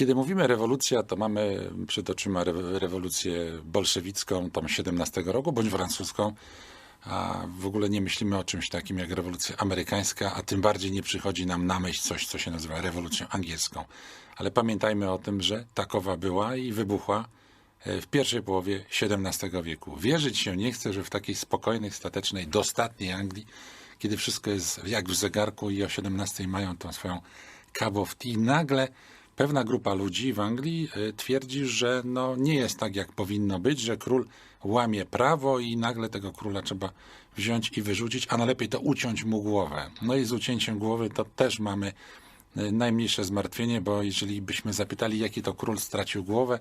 Kiedy mówimy rewolucja, to mamy przed oczyma re- rewolucję bolszewicką, tam 17 roku, bądź francuską, a w ogóle nie myślimy o czymś takim jak rewolucja amerykańska, a tym bardziej nie przychodzi nam na myśl coś, co się nazywa rewolucją angielską. Ale pamiętajmy o tym, że takowa była i wybuchła e, w pierwszej połowie XVII wieku. Wierzyć się nie chce, że w takiej spokojnej, statecznej, dostatniej Anglii, kiedy wszystko jest jak w zegarku i o 17 mają tą swoją cup of tea, nagle pewna grupa ludzi w Anglii e, twierdzi, że no nie jest tak, jak powinno być, że król łamie prawo i nagle tego króla trzeba wziąć i wyrzucić, a najlepiej to uciąć mu głowę. No i z ucięciem głowy to też mamy e, najmniejsze zmartwienie, bo jeżeli byśmy zapytali, jaki to król stracił głowę,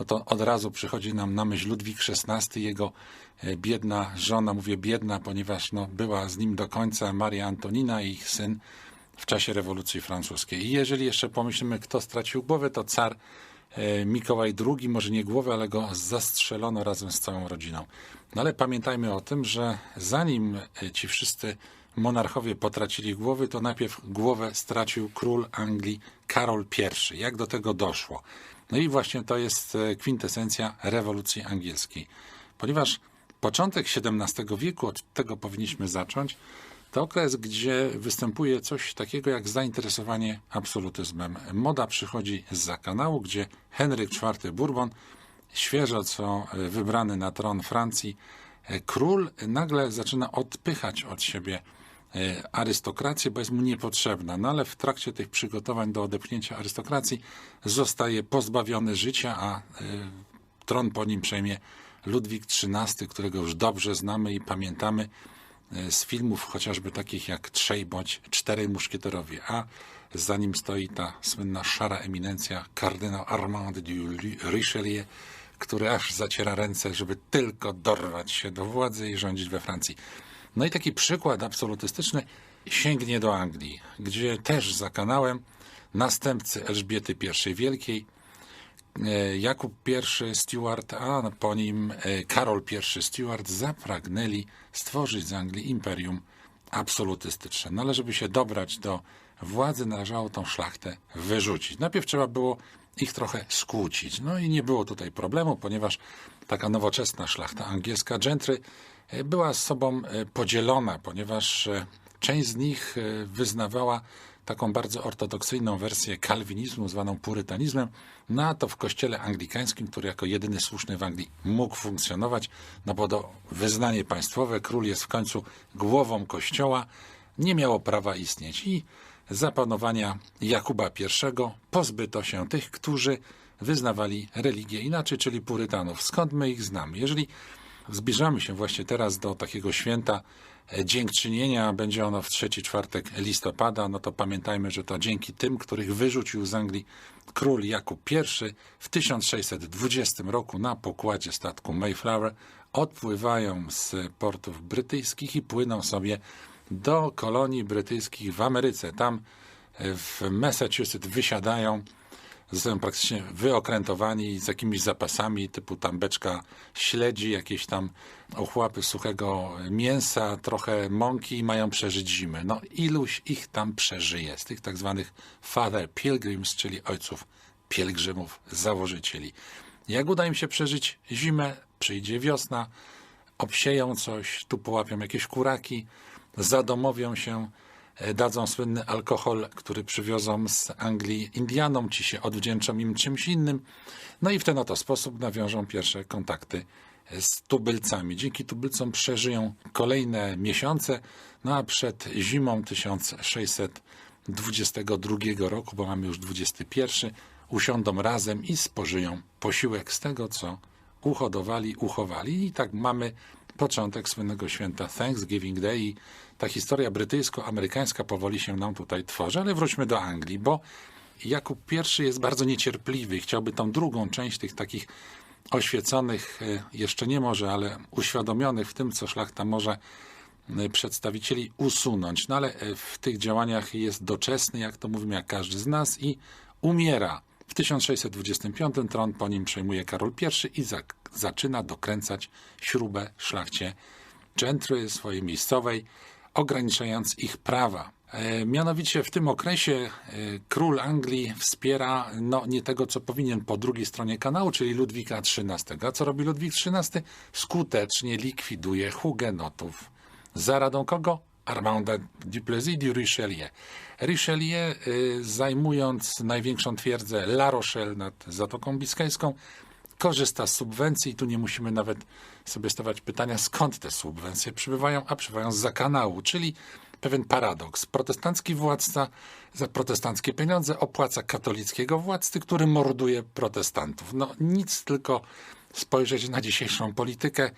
no to od razu przychodzi nam na myśl Ludwik XVI, jego e, biedna żona, mówię biedna, ponieważ no, była z nim do końca Maria Antonina i ich syn w czasie rewolucji francuskiej. I jeżeli jeszcze pomyślimy, kto stracił głowę, to car e, Mikołaj II, może nie głowę, ale go zastrzelono razem z całą rodziną. No ale pamiętajmy o tym, że zanim e, ci wszyscy monarchowie potracili głowy, to najpierw głowę stracił król Anglii Karol I. Jak do tego doszło? No i właśnie to jest e, kwintesencja rewolucji angielskiej. Ponieważ początek XVII wieku, od tego powinniśmy zacząć, to okres, gdzie występuje coś takiego jak zainteresowanie absolutyzmem. Moda przychodzi z kanału, gdzie Henryk IV Bourbon, świeżo co wybrany na tron Francji, e, król nagle zaczyna odpychać od siebie e, arystokrację, bo jest mu niepotrzebna. No ale w trakcie tych przygotowań do odepchnięcia arystokracji zostaje pozbawiony życia, a e, tron po nim przejmie Ludwik XIII, którego już dobrze znamy i pamiętamy z filmów chociażby takich jak Trzej bądź Czterej Muszkieterowie, a za nim stoi ta słynna szara eminencja kardynał Armand de Richelieu, który aż zaciera ręce, żeby tylko dorwać się do władzy i rządzić we Francji. No i taki przykład absolutystyczny sięgnie do Anglii, gdzie też za kanałem następcy Elżbiety I Wielkiej, e, Jakub I Stuart, a po nim e, Karol I Stuart zapragnęli stworzyć z Anglii imperium absolutystyczne. No ale żeby się dobrać do władzy, należało tą szlachtę wyrzucić. Najpierw trzeba było ich trochę skłócić. No i nie było tutaj problemu, ponieważ taka nowoczesna szlachta angielska, gentry, e, była z sobą podzielona, ponieważ część z nich wyznawała taką bardzo ortodoksyjną wersję kalwinizmu, zwaną purytanizmem, no a to w kościele anglikańskim, który jako jedyny słuszny w Anglii mógł funkcjonować, no bo do wyznanie państwowe, król jest w końcu głową kościoła, nie miało prawa istnieć. I za panowania Jakuba I pozbyto się tych, którzy wyznawali religię inaczej, czyli purytanów. Skąd my ich znamy? Jeżeli zbliżamy się właśnie teraz do takiego święta dziękczynienia, będzie ono w trzeci czwartek listopada, no to pamiętajmy, że to dzięki tym, których wyrzucił z Anglii król Jakub I w 1620 roku na pokładzie statku Mayflower. Odpływają z portów brytyjskich i płyną sobie do kolonii brytyjskich w Ameryce. Tam w Massachusetts wysiadają zostają praktycznie wyokrętowani z jakimiś zapasami, typu tam beczka śledzi, jakieś tam ochłapy suchego mięsa, trochę mąki i mają przeżyć zimę. No iluś ich tam przeżyje z tych tak zwanych father pilgrims, czyli ojców pielgrzymów, założycieli. Jak uda im się przeżyć zimę, przyjdzie wiosna, obsieją coś, tu połapią jakieś kuraki, zadomowią się, dadzą słynny alkohol, który przywiozą z Anglii Indianom, ci się odwdzięczą im czymś innym. No i w ten oto sposób nawiążą pierwsze kontakty z tubylcami. Dzięki tubylcom przeżyją kolejne miesiące, no a przed zimą 1622 roku, bo mamy już 21, usiądą razem i spożyją posiłek z tego, co uhodowali, uchowali. I tak mamy początek słynnego święta Thanksgiving Day i ta historia brytyjsko-amerykańska powoli się nam tutaj tworzy, ale wróćmy do Anglii, bo Jakub I jest bardzo niecierpliwy. Chciałby tą drugą część tych takich oświeconych, e, jeszcze nie może, ale uświadomionych w tym, co szlachta może e, przedstawicieli usunąć. No ale e, w tych działaniach jest doczesny, jak to mówimy, jak każdy z nas i umiera. W 1625 tron po nim przejmuje Karol I i za, zaczyna dokręcać śrubę szlachcie gentry swojej miejscowej, ograniczając ich prawa. E, Mianowicie w tym okresie e, król Anglii wspiera no, nie tego, co powinien po drugiej stronie kanału, czyli Ludwika XIII. A co robi Ludwik XIII? Skutecznie likwiduje hugenotów. Za radą kogo? Armanda Duplessis du Richelieu. Richelieu, y, zajmując największą twierdzę La Rochelle nad Zatoką Biskajską, korzysta z subwencji i tu nie musimy nawet sobie stawiać pytania, skąd te subwencje przybywają, a przybywają za kanału, czyli pewien paradoks. Protestancki władca za protestanckie pieniądze opłaca katolickiego władcy, który morduje protestantów. No nic, tylko spojrzeć na dzisiejszą politykę.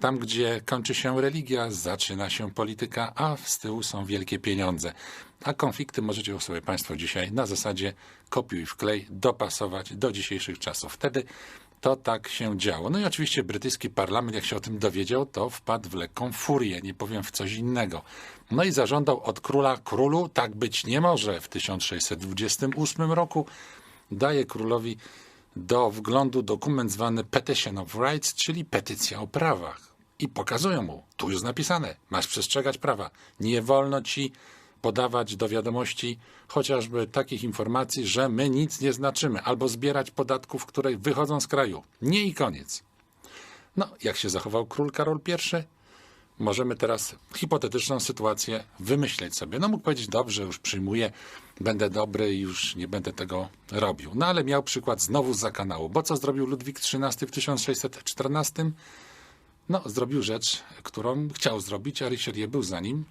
Tam, gdzie kończy się religia, zaczyna się polityka, a z tyłu są wielkie pieniądze. A konflikty możecie sobie Państwo dzisiaj na zasadzie kopiuj wklej dopasować do dzisiejszych czasów. Wtedy to tak się działo. No i oczywiście brytyjski parlament, jak się o tym dowiedział, to wpadł w lekką furię, nie powiem w coś innego. No i zażądał od króla, królu, tak być nie może. W 1628 roku daje królowi do wglądu dokument zwany Petition of Rights, czyli petycja o prawach. I pokazują mu, tu jest napisane, masz przestrzegać prawa. Nie wolno ci podawać do wiadomości chociażby takich informacji, że my nic nie znaczymy, albo zbierać podatków, które wychodzą z kraju. Nie i koniec. No, jak się zachował król Karol I? Możemy teraz hipotetyczną sytuację wymyśleć sobie. No mógł powiedzieć, dobrze, już przyjmuję, będę dobry i już nie będę tego robił. No ale miał przykład znowu za kanału, bo co zrobił Ludwik XIII w 1614? No, zrobił rzecz, którą chciał zrobić, a Richelieu był za nim,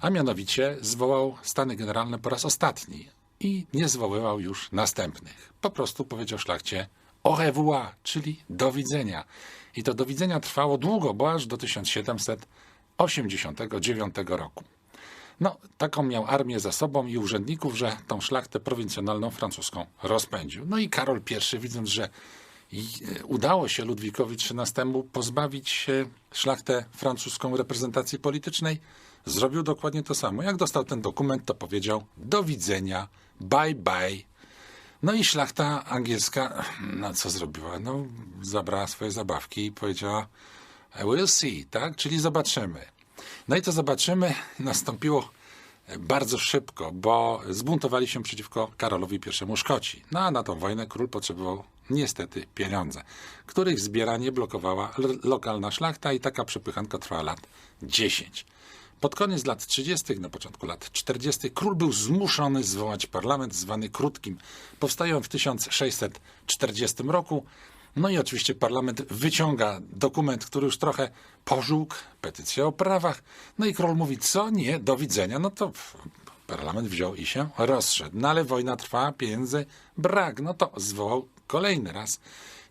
a mianowicie zwołał Stany Generalne po raz ostatni i nie zwoływał już następnych. Po prostu powiedział szlachcie au revoir, czyli do widzenia. I to do widzenia trwało długo, bo aż do 1789 roku. No, taką miał armię za sobą i urzędników, że tą szlachtę prowincjonalną francuską rozpędził. No i Karol I, widząc, że i e, udało się Ludwikowi XIII pozbawić szlachtę francuską reprezentacji politycznej, zrobił dokładnie to samo. Jak dostał ten dokument, to powiedział do widzenia, bye bye. No i szlachta angielska, no co zrobiła? No, zabrała swoje zabawki i powiedziała we'll see, tak? Czyli zobaczymy. No i to zobaczymy nastąpiło bardzo szybko, bo zbuntowali się przeciwko Karolowi I Szkoci. No a na tą wojnę król potrzebował niestety pieniądze, których zbieranie blokowała lokalna szlachta i taka przepychanka trwała lat 10. Pod koniec lat 30., na początku lat 40., król był zmuszony zwołać parlament zwany krótkim. Powstają w 1640 roku. No i oczywiście parlament wyciąga dokument, który już trochę pożółkł, petycję o prawach. No i król mówi, co? Nie, do widzenia. No to parlament wziął i się rozszedł. No ale wojna trwa, pieniędzy brak. No to zwołał kolejny raz.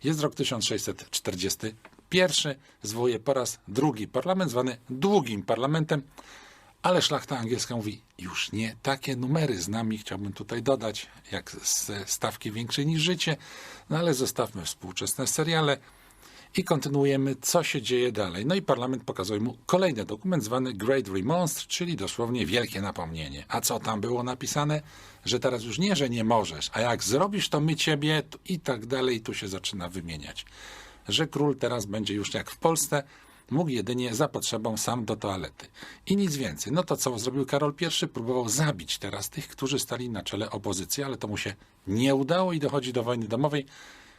Jest rok 1641, zwołuje po raz drugi parlament, zwany długim parlamentem, ale szlachta angielska mówi, już nie takie numery z nami, chciałbym tutaj dodać, jak stawki większe niż życie, no ale zostawmy współczesne seriale i kontynuujemy, co się dzieje dalej. No i parlament pokazuje mu kolejny dokument zwany Great Remonst, czyli dosłownie wielkie napomnienie. A co tam było napisane? Że teraz już nie, że nie możesz, a jak zrobisz, to my ciebie i tak dalej, tu się zaczyna wymieniać. Że król teraz będzie już jak w Polsce, mógł jedynie za potrzebą sam do toalety. I nic więcej. No to co zrobił Karol I? Próbował zabić teraz tych, którzy stali na czele opozycji, ale to mu się nie udało i dochodzi do wojny domowej,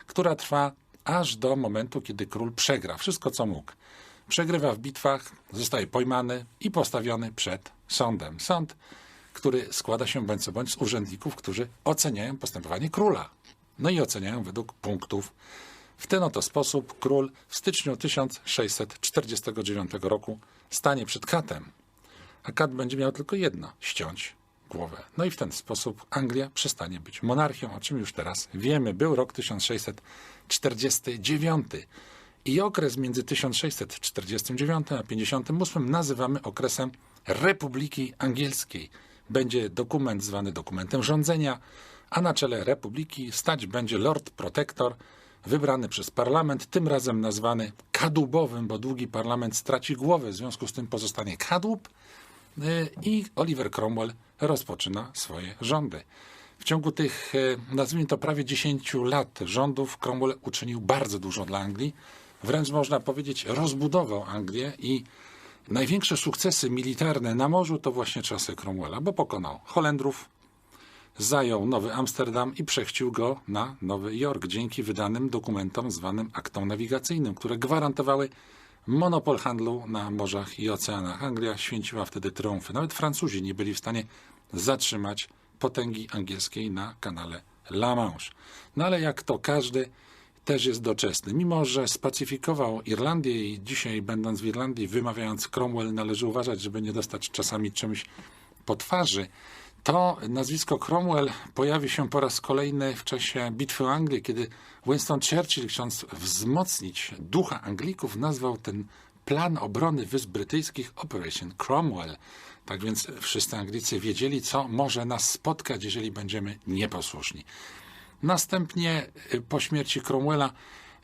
która trwa aż do momentu, kiedy król przegra wszystko, co mógł. Przegrywa w bitwach, zostaje pojmany i postawiony przed sądem. Sąd, który składa się bądź co bądź z urzędników, którzy oceniają postępowanie króla. No i oceniają według punktów. W ten oto sposób król w styczniu 1649 roku stanie przed katem, a kat będzie miał tylko jedno ściąć głowę. No i w ten sposób Anglia przestanie być monarchią, o czym już teraz wiemy. Był rok 1649 i okres między 1649 a 58 nazywamy okresem Republiki Angielskiej. Będzie dokument zwany dokumentem rządzenia, a na czele Republiki stać będzie Lord Protector, wybrany przez parlament, tym razem nazwany kadłubowym, bo długi parlament straci głowę, w związku z tym pozostanie kadłub i Oliver Cromwell rozpoczyna swoje rządy. W ciągu tych, e, nazwijmy to prawie 10 lat rządów, Cromwell uczynił bardzo dużo dla Anglii. Wręcz można powiedzieć, rozbudował Anglię i największe sukcesy militarne na morzu to właśnie czasy Cromwella, bo pokonał Holendrów, zajął Nowy Amsterdam i przechcił go na Nowy Jork dzięki wydanym dokumentom zwanym aktom nawigacyjnym, które gwarantowały monopol handlu na morzach i oceanach. Anglia święciła wtedy triumfy. Nawet Francuzi nie byli w stanie zatrzymać potęgi angielskiej na kanale La Manche. No ale jak to każdy też jest doczesny. Mimo, że spacyfikował Irlandię i dzisiaj będąc w Irlandii, wymawiając Cromwell, należy uważać, żeby nie dostać czasami czymś po twarzy, to nazwisko Cromwell pojawi się po raz kolejny w czasie bitwy o Anglię, kiedy Winston Churchill, chcąc wzmocnić ducha Anglików, nazwał ten plan obrony Wysp Brytyjskich Operation Cromwell. Tak więc wszyscy Anglicy wiedzieli, co może nas spotkać, jeżeli będziemy nieposłuszni. Następnie y, po śmierci Cromwella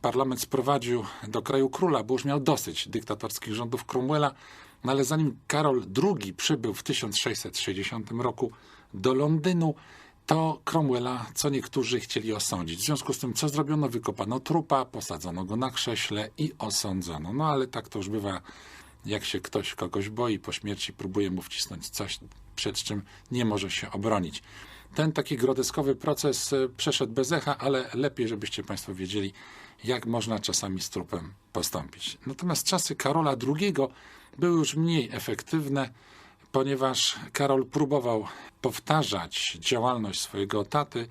parlament sprowadził do kraju króla, bo już miał dosyć dyktatorskich rządów Cromwella, no ale zanim Karol II przybył w 1660 roku do Londynu, to Cromwella co niektórzy chcieli osądzić. W związku z tym, co zrobiono? Wykopano trupa, posadzono go na krześle i osądzono. No ale tak to już bywa, jak się ktoś kogoś boi, po śmierci próbuje mu wcisnąć coś, przed czym nie może się obronić. Ten taki groteskowy proces e, przeszedł bez echa, ale lepiej, żebyście Państwo wiedzieli, jak można czasami z trupem postąpić. Natomiast czasy Karola II były już mniej efektywne, ponieważ Karol próbował powtarzać działalność swojego taty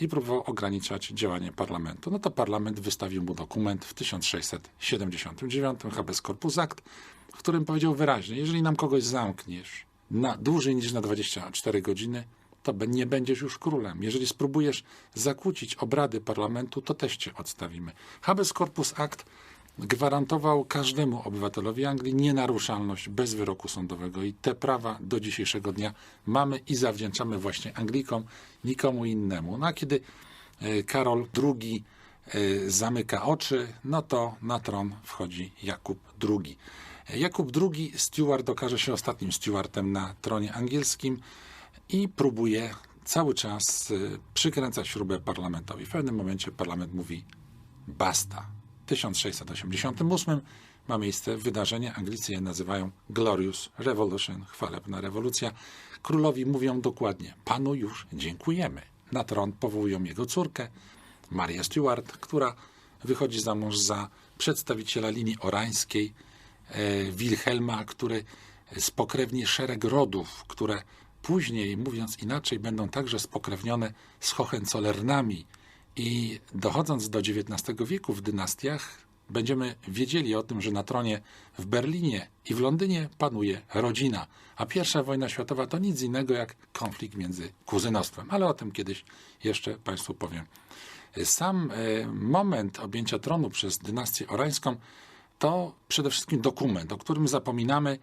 i próbował ograniczać działanie parlamentu. No to parlament wystawił mu dokument w 1679 Habeas Corpus Act, w którym powiedział wyraźnie, jeżeli nam kogoś zamkniesz na dłużej niż na 24 godziny, to nie będziesz już królem. Jeżeli spróbujesz zakłócić obrady parlamentu, to też cię odstawimy. Habeas Corpus Act gwarantował każdemu obywatelowi Anglii nienaruszalność bez wyroku sądowego i te prawa do dzisiejszego dnia mamy i zawdzięczamy właśnie Anglikom, nikomu innemu. No a kiedy e, Karol II e, zamyka oczy, no to na tron wchodzi Jakub II. Jakub II, Stuart, okaże się ostatnim Stuartem na tronie angielskim i próbuje cały czas y, przykręcać śrubę parlamentowi. W pewnym momencie parlament mówi basta. W 1688 ma miejsce wydarzenie, Anglicy je nazywają Glorious Revolution, chwalebna rewolucja. Królowi mówią dokładnie, panu już dziękujemy. Na tron powołują jego córkę, Marię Stuart, która wychodzi za mąż za przedstawiciela linii orańskiej, e, Wilhelma, który spokrewni szereg rodów, które później, mówiąc inaczej, będą także spokrewnione z Hohenzollernami. I dochodząc do XIX wieku w dynastiach, będziemy wiedzieli o tym, że na tronie w Berlinie i w Londynie panuje rodzina, a pierwsza wojna światowa to nic innego jak konflikt między kuzynostwem, ale o tym kiedyś jeszcze Państwu powiem. Sam e, moment objęcia tronu przez dynastię orańską to przede wszystkim dokument, o którym zapominamy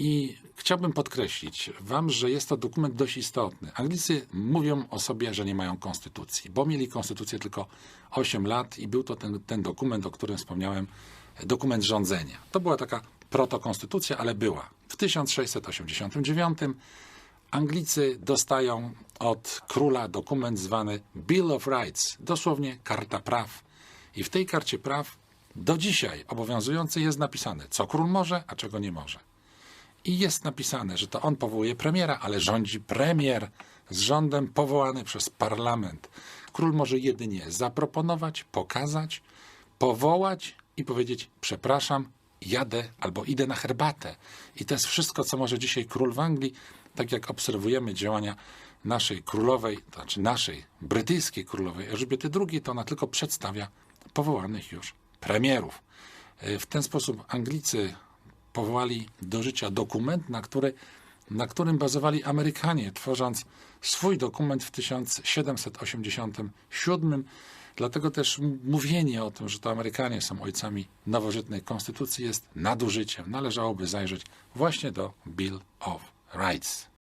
i chciałbym podkreślić Wam, że jest to dokument dość istotny. Anglicy mówią o sobie, że nie mają konstytucji, bo mieli konstytucję tylko 8 lat i był to ten, ten dokument, o którym wspomniałem, dokument rządzenia. To była taka protokonstytucja, ale była. W 1689 Anglicy dostają od króla dokument zwany Bill of Rights, dosłownie karta praw. I w tej karcie praw do dzisiaj obowiązującej jest napisane, co król może, a czego nie może. I jest napisane, że to on powołuje premiera, ale rządzi premier z rządem powołany przez parlament. Król może jedynie zaproponować, pokazać, powołać i powiedzieć: Przepraszam, jadę albo idę na herbatę. I to jest wszystko, co może dzisiaj król w Anglii. Tak jak obserwujemy działania naszej królowej, znaczy naszej brytyjskiej królowej Elżbiety II, to ona tylko przedstawia powołanych już premierów. E, W ten sposób Anglicy powołali do życia dokument, na, który, na którym bazowali Amerykanie, tworząc swój dokument w 1787. Dlatego też mówienie o tym, że to Amerykanie są ojcami nowożytnej konstytucji jest nadużyciem. Należałoby zajrzeć właśnie do Bill of Rights.